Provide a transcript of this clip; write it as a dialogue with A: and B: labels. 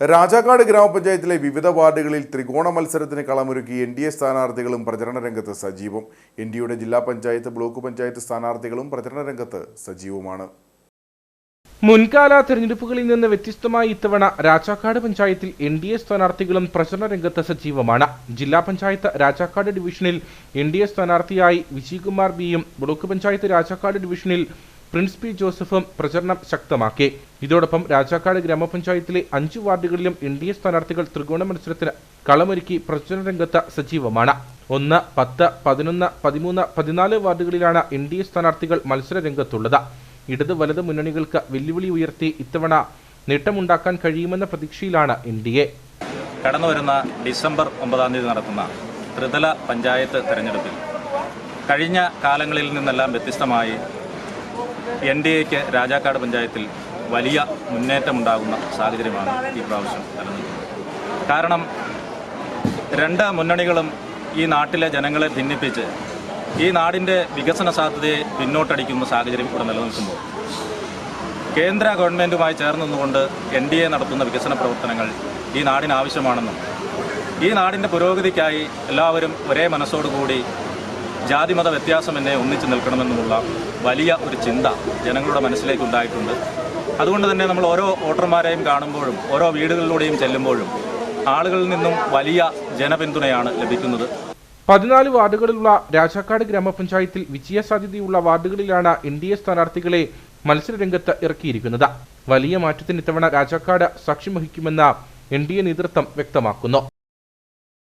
A: രാജാക്കാട് ഗ്രാമപഞ്ചായത്തിലെ വിവിധ വാർഡുകളിൽ ത്രികോണ മത്സരത്തിന് കളമൊരുക്കി എൻ ഡി എ സ്ഥാനാർത്ഥികളും പ്രചരണ രംഗത്ത് സജീവം. എൻ ഡിയുടെ ജില്ലാ പഞ്ചായത്ത് ബ്ലോക്ക് പഞ്ചായത്ത് സ്ഥാനാർത്ഥികളും പ്രചരണ രംഗത്ത് സജീവമാണ്.
B: മുൻകാല തെരഞ്ഞെടുപ്പുകളിൽ നിന്ന് വ്യത്യസ്തമായി ഇത്തവണ രാജാക്കാട് പഞ്ചായത്തിൽ എൻ ഡി എ സ്ഥാനാർത്ഥികളും പ്രചരണ രംഗത്ത് സജീവമാണ്. ജില്ലാ പഞ്ചായത്ത് രാജാക്കാട് ഡിവിഷനിൽ എൻ ഡി എ സ്ഥാനാർത്ഥിയായി വിജയകുമാർ ബിയും ബ്ലോക്ക് പഞ്ചായത്ത് രാജാക്കാട് ഡിവിഷനിൽ പ്രിൻസ് പി ജോസഫും പ്രചരണം ശക്തമാക്കി. ഇതോടൊപ്പം രാജാക്കാട് ഗ്രാമപഞ്ചായത്തിലെ അഞ്ച് വാർഡുകളിലും എൻ ഡി എ സ്ഥാനാർത്ഥികൾ ത്രികോണ മത്സരത്തിന് കളമൊരുക്കി പ്രചരണ രംഗത്ത് സജീവമാണ്. ഒന്ന് പത്ത് പതിനൊന്ന് പതിമൂന്ന് പതിനാല് വാർഡുകളിലാണ് എൻ ഡി എ സ്ഥാനാർത്ഥികൾ മത്സര രംഗത്തുള്ളത്. ഇടത് വലത് മുന്നണികൾക്ക് വെല്ലുവിളി ഉയർത്തി ഇത്തവണ നേട്ടമുണ്ടാക്കാൻ കഴിയുമെന്ന പ്രതീക്ഷയിലാണ് എൻ ഡി എ.
C: കടന്നുവരുന്ന ഡിസംബർ ഒമ്പതാം തീയതി നടക്കുന്ന ത്രിതല പഞ്ചായത്ത് തെരഞ്ഞെടുപ്പിൽ കഴിഞ്ഞ കാലങ്ങളിൽ നിന്നെല്ലാം വ്യത്യസ്തമായി എൻ ഡി എക്ക് രാജാക്കാട് പഞ്ചായത്തിൽ വലിയ മുന്നേറ്റമുണ്ടാകുന്ന സാഹചര്യമാണ് ഈ പ്രാവശ്യം നിലനിൽക്കുന്നത്. കാരണം രണ്ട് മുന്നണികളും ഈ നാട്ടിലെ ജനങ്ങളെ ഭിന്നിപ്പിച്ച് ഈ നാടിന്റെ വികസന സാധ്യതയെ പിന്നോട്ടടിക്കുന്ന സാഹചര്യം ഇവിടെ നിലനിൽക്കുമ്പോൾ കേന്ദ്ര ഗവൺമെന്റുമായി ചേർന്ന് നിന്നുകൊണ്ട് എൻ ഡി എ നടത്തുന്ന വികസന പ്രവർത്തനങ്ങൾ ഈ നാടിന് ആവശ്യമാണെന്നും ഈ നാടിന്റെ പുരോഗതിക്കായി എല്ലാവരും ഒരേ മനസ്സോടുകൂടി ജാതിമത വ്യത്യാസമെന്നെ ഒന്നിച്ചു നിൽക്കണമെന്നുമുള്ള വലിയ ഒരു ചിന്ത ജനങ്ങളുടെ മനസ്സിലേക്ക് ഉണ്ടായിട്ടുണ്ട്. അതുകൊണ്ട് തന്നെ നമ്മൾ ഓരോ വോട്ടർമാരെയും കാണുമ്പോഴും ഓരോ വീടുകളിലൂടെയും ചെല്ലുമ്പോഴും ആളുകളിൽ നിന്നും വലിയ ജനപിന്തുണയാണ് ലഭിക്കുന്നത്.
B: പതിനാല് വാർഡുകളിലുള്ള രാജാക്കാട് ഗ്രാമപഞ്ചായത്തിൽ വിജയസാധ്യതയുള്ള വാർഡുകളിലാണ് എൻ ഡി എ സ്ഥാനാർത്ഥികളെ മത്സരരംഗത്ത് ഇറക്കിയിരിക്കുന്നത്. വലിയ മാറ്റത്തിന് ഇത്തവണ രാജാക്കാട് സാക്ഷ്യം വഹിക്കുമെന്ന് എൻ ഡി എ നേതൃത്വം വ്യക്തമാക്കുന്നു.